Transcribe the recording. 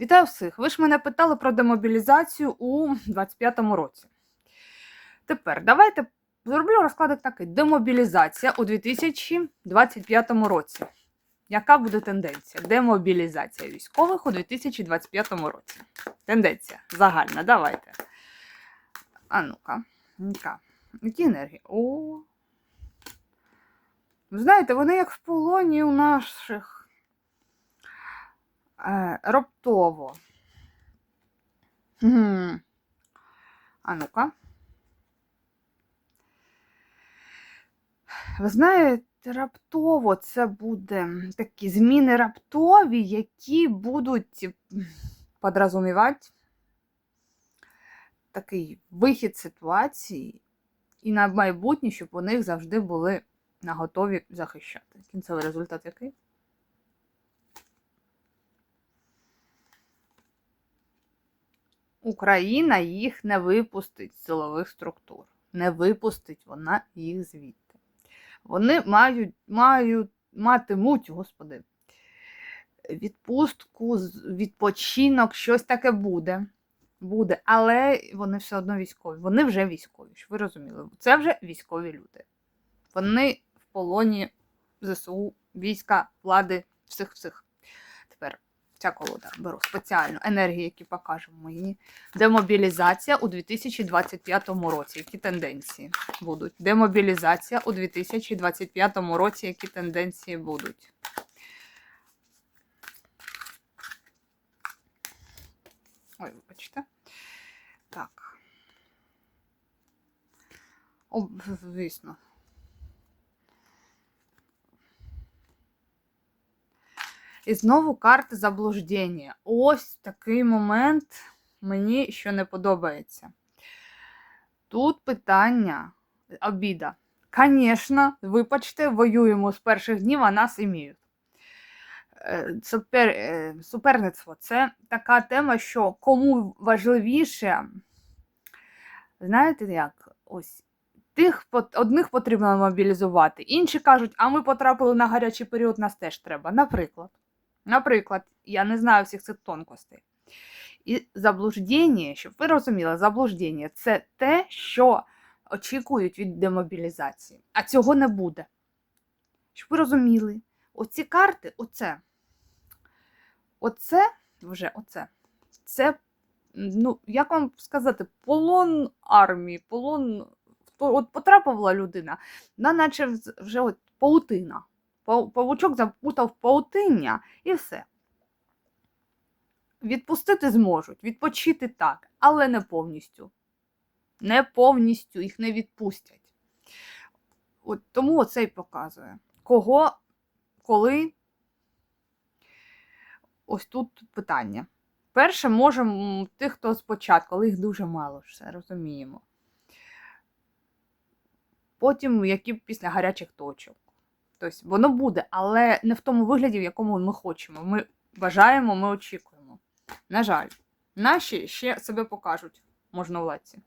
Вітаю всіх! Ви ж мене питали про демобілізацію у 25-му році. Тепер давайте зроблю розкладик такий: демобілізація у 2025 році. Яка буде тенденція? Демобілізація військових у 2025 році. Тенденція загальна, давайте. А ну-ка, ну-ка. Які енергії? О. Знаєте, вони як в полоні у наших е, раптово. А ну-ка. Ви знаєте, раптово це буде такі зміни раптові, які будуть подразумівати такий вихід ситуації, і на майбутнє, щоб них завжди були наготові захищати. Кінцевий результат який? Україна їх не випустить з силових структур. Не випустить вона їх звідти. Вони мають, мають, матимуть, господи, відпустку, відпочинок, щось таке буде. Буде, але вони все одно військові. Вони вже військові, ви розуміли. Це вже військові люди. Вони в полоні ЗСУ, війська, влади, всіх всіх. Тепер ця колода беру спеціально енергії, які покажемо мені. Демобілізація у 2025 році. Які тенденції будуть? Демобілізація у 2025 році. Які тенденції будуть? Ой, вибачте. Так. О, звісно. І знову карти заблуждення. Ось такий момент мені що не подобається. Тут питання обіда. Звісно, вибачте, воюємо з перших днів, а нас іміють. Е, е, суперництво це така тема, що кому важливіше, знаєте як, ось тих одних потрібно мобілізувати, інші кажуть, а ми потрапили на гарячий період, нас теж треба. Наприклад, наприклад, я не знаю всіх цих тонкостей. І заблуждення, щоб ви розуміли, заблуждення це те, що очікують від демобілізації, а цього не буде. Щоб ви розуміли, оці карти, оце, оце, вже оце, це, ну, як вам сказати, полон армії, полон. От потрапила людина, вона наче вже от паутина. Павучок запутав паутиння і все. Відпустити зможуть, відпочити так, але не повністю. Не повністю їх не відпустять. От тому оце й показує. Кого, коли. Ось тут питання. Перше, може, тих, хто спочатку, але їх дуже мало, все розуміємо. Потім, які після гарячих точок. Тобто воно буде, але не в тому вигляді, в якому ми хочемо. Ми бажаємо, ми очікуємо. На жаль, наші ще себе покажуть можновладці.